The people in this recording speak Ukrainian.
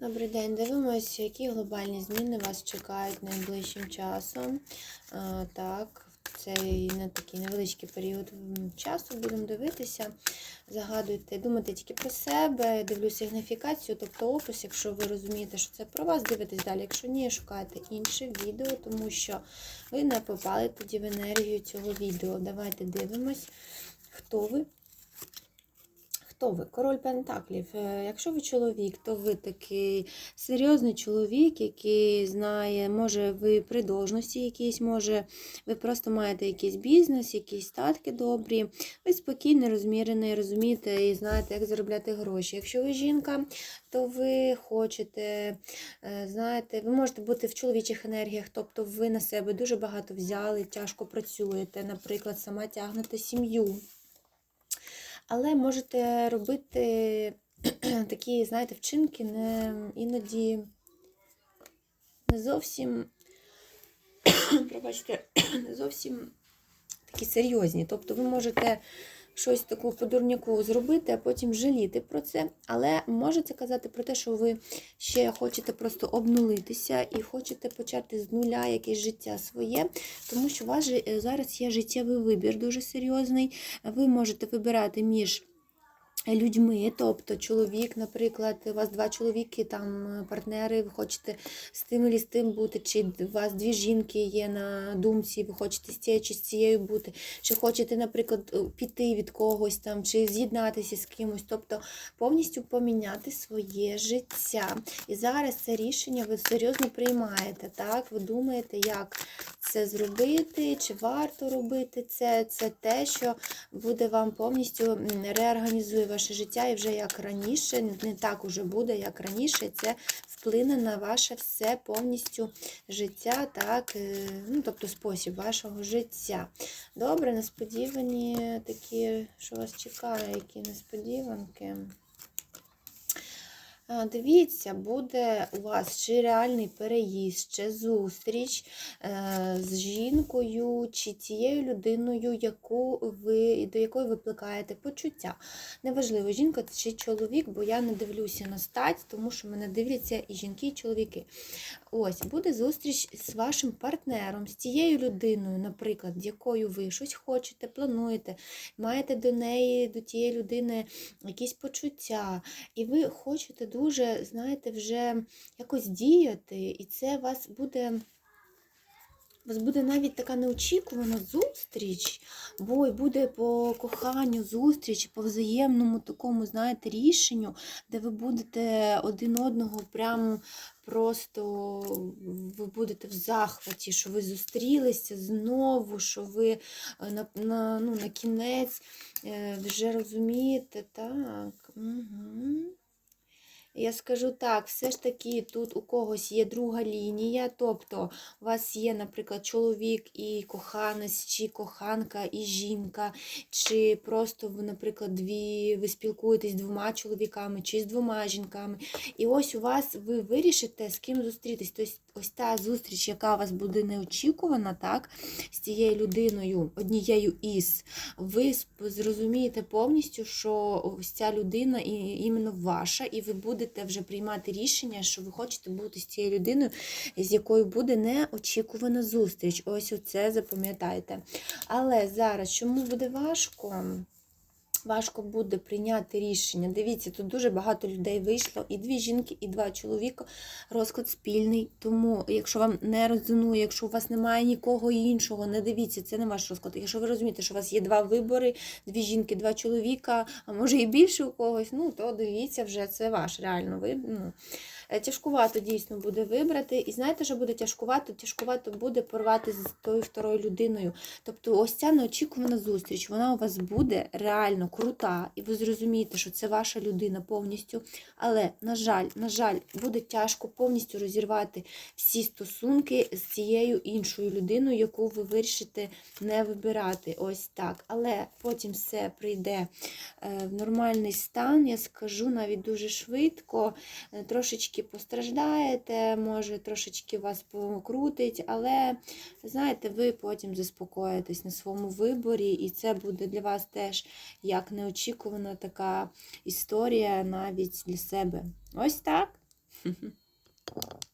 Добрий день, дивимося, які глобальні зміни вас чекають найближчим часом. Так, в цей не такий невеличкий період часу будемо дивитися. Загадуйте, думайте тільки про себе, дивлю сигніфікацію, тобто опис, якщо ви розумієте, що це про вас, дивитесь далі. Якщо ні, шукайте інше відео, тому що ви не попали тоді в енергію цього відео. Давайте дивимось, хто ви. Хто ви? Король Пентаклів. Е, Якщо ви чоловік, то ви такий серйозний чоловік, який знає, може, ви при должності якійсь, може, ви просто маєте якийсь бізнес, якісь статки добрі. Ви спокійний, розмірений, розумієте і знаєте, як заробляти гроші. Якщо ви жінка, то ви хочете, е, знаєте, ви можете бути в чоловічих енергіях, тобто ви на себе дуже багато взяли, тяжко працюєте, наприклад, сама тягнете сім'ю. Але можете робити такі, знаєте, вчинки не іноді не зовсім, пробачте, не зовсім такі серйозні. Тобто ви можете щось таку по-дурняку зробити, а потім жаліти про це. Але можете казати про те, що ви ще хочете просто обнулитися і хочете почати з нуля якесь життя своє, тому що у вас е, зараз є життєвий вибір дуже серйозний. Ви можете вибирати між людьми, тобто чоловік, наприклад, у вас два чоловіки, там е, партнери, ви хочете з тим і з тим бути, чи у вас дві жінки є на думці, ви хочете з цією чи з цією бути, чи хочете, наприклад, е, піти від когось там, чи з'єднатися з кимось, тобто повністю поміняти своє життя. І зараз це рішення ви серйозно приймаєте. Так, ви думаєте, як це зробити, чи варто робити це. Це те, що буде вам повністю реорганізує ваше життя, і вже як раніше, не так уже буде, як раніше, це вплине на ваше все повністю життя, так, е, ну, тобто спосіб вашого життя. Добре, несподівані такі, що вас чекає, які несподіванки. Дивіться, буде у вас чи реальний переїзд, чи зустріч е, з жінкою, чи тією людиною, яку ви, до якої ви плекаєте почуття. Неважливо, жінка чи чоловік, бо я не дивлюся на стать, тому що мене дивляться і жінки, і чоловіки. Ось, буде зустріч з вашим партнером, з тією людиною, наприклад, якою ви щось хочете, плануєте, маєте до неї, до тієї людини якісь почуття, і ви хочете дуже, знаєте, вже якось діяти, і це вас буде. У вас буде навіть така неочікувана зустріч, бо й буде по коханню зустріч, по взаємному такому, знаєте, рішенню, де ви будете один одного прям просто ви будете в захваті, що ви зустрілися знову, що ви е, на, на, ну, на кінець е, вже розумієте, так. Угу. Я скажу так, все ж таки тут у когось є друга лінія, тобто у вас є, наприклад, чоловік і коханець, чи коханка і жінка, чи просто наприклад, дві, ви спілкуєтесь з двома чоловіками, чи з двома жінками. І ось у вас ви вирішите, з ким зустрітись. Тобто ось та зустріч, яка у вас буде неочікувана, так, з цією людиною, однією із, ви зрозумієте повністю, що ось ця людина іменно ваша, і ви будете вже приймати рішення, що ви хочете бути з цією людиною, з якою буде неочікувана зустріч. Ось оце запам'ятайте. Але зараз чому буде важко? Важко буде прийняти рішення. Дивіться, тут дуже багато людей вийшло, і дві жінки, і два чоловіка. Розклад спільний. Тому, якщо вам не резонує, якщо у вас немає нікого іншого, не дивіться, це не ваш розклад. Якщо ви розумієте, що у вас є два вибори, дві жінки, два чоловіка, а може і більше у когось, ну то дивіться вже, це ваш реально ви. Ну, Тяжкувато дійсно буде вибрати. І знаєте, що буде тяжкувато? Тяжкувато буде порвати з тою второю людиною. Тобто, ось ця неочікувана зустріч, вона у вас буде реально крута, і ви зрозумієте, що це ваша людина повністю. Але, на жаль, на жаль, буде тяжко повністю розірвати всі стосунки з цією іншою людиною, яку ви вирішите не вибирати. Ось так. Але потім все прийде е, в нормальний стан, я скажу навіть дуже швидко, е, трошечки постраждаєте, може трошечки вас покрутить, але знаєте, ви потім заспокоїтесь на своєму виборі, і це буде для вас теж як неочікувана така історія навіть для себе. Ось так.